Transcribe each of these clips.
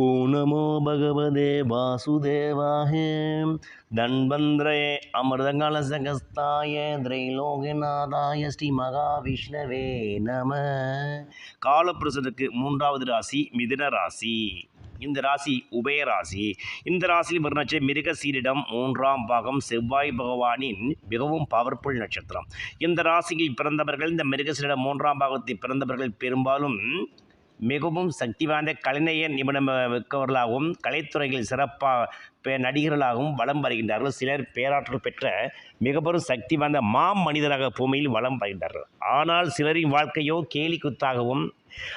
ஓ நமோ பகவதே வாசுதேவாய தன்வந்திரே அமிர்தங்கலசகஸ்தாய திரைலோகநாதாய ஸ்ரீ மகாவிஷ்ணவே நம காலப்புருஷனுக்கு மூன்றாவது ராசி மிதுன ராசி. இந்த ராசி உபய ராசி. இந்த ராசியில் வரும் நட்சத்திரம் மிருகசீரிடம் மூன்றாம் பாகம் செவ்வாய் பகவானின் மிகவும் பவர்ஃபுல் நட்சத்திரம். இந்த ராசியில் பிறந்தவர்கள் இந்த மிருகசீரிடம் மூன்றாம் பாகத்தில் பிறந்தவர்கள் பெரும்பாலும் மிகவும் சக்தி வாய்ந்த கலைநய நிபுணம் மிக்கவர்களாகவும் கலைத்துறையில் சிறப்பாக பே- நடிகர்களாகவும் வலம் வருகின்றார்கள். சிலர் பேராற்றல் பெற்ற மிகப்பெரும் சக்தி வாய்ந்த மா மனிதராக பூமியில் வலம் வருகின்றார்கள். ஆனால் சிலரின் வாழ்க்கையோ கேலி குத்தாகவும்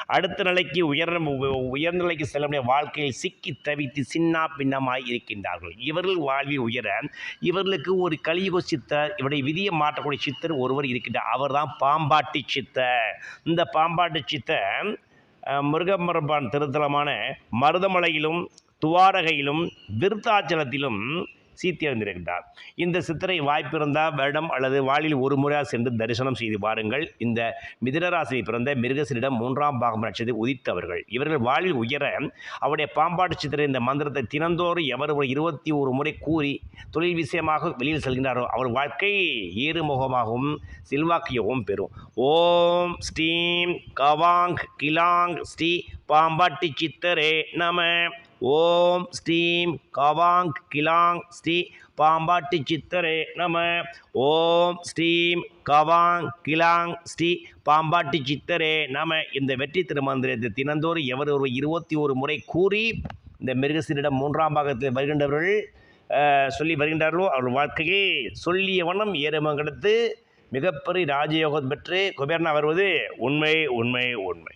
அடுத்த நிலைக்கு உயர் உயர்ந்த நிலைக்கு செல்ல முடிய வாழ்க்கையில் சிக்கி தவித்து சின்னா பின்னமாய் இருக்கின்றார்கள். இவர்கள் வாழ்வில் உயர இவர்களுக்கு ஒரு கலியுக சித்தர் இவருடைய விதியை மாற்றக்கூடிய சித்தர் ஒருவர் இருக்கின்றார். அவர்தான் பாம்பாட்டி சித்தர். இந்த பாம்பாட்டி சித்தர் முருகப்பெருமான் திருத்தலமான மருதமலையிலும் துவாரகையிலும் விருத்தாச்சலத்திலும் சீத்தியடைந்திருக்கிறார் இந்த சித்திரை வாய்ப்பிருந்தால் வருடம் அல்லது வாளில் ஒரு முறையாக சென்று தரிசனம் செய்து பாருங்கள் இந்த மிதுனராசியில் பிறந்த மிருகசனிடம் மூன்றாம் பாகம் நட்சத்திரம் உதித்தவர்கள். இவர்கள் வாளில் உயர அவருடைய பாம்பாட்டு சித்திரை இந்த மந்திரத்தை தினந்தோறும் எவர் ஒரு இருபத்தி ஒரு முறை கூறி தொழில் விஷயமாக வெளியில் செல்கின்றாரோ அவர் வாழ்க்கை ஏறுமுகமாகவும் செல்வாக்கியவும் பெறும். ஓம் ஸ்ரீம் கவாங் கிலாங் ஸ்ரீ பாம்பாட்டி சித்தரே நம. ஓம் ஸ்ரீம் கவாங் கிலாங் ஸ்ரீ பாம்பாட்டி சித்தரே நம. ஓம் ஸ்ரீம் கவாங் கிலாங் ஸ்ரீ பாம்பாட்டி சித்தரே நம. இந்த வெற்றி திருமந்திரத்தை தினந்தோறும் எவர் ஒரு இருபத்தி ஒரு முறை கூறி இந்த மிருகசீரிடம் மூன்றாம் பாகத்தில் வருகின்றவர்கள் சொல்லி வருகின்றார்களோ அவர் வாழ்க்கையை சொல்லிய வண்ணம் ஏறுமங்கெடுத்து மிகப்பெரிய ராஜயோகம் பெற்று குபேர்னா வருவது உண்மை உண்மை உண்மை.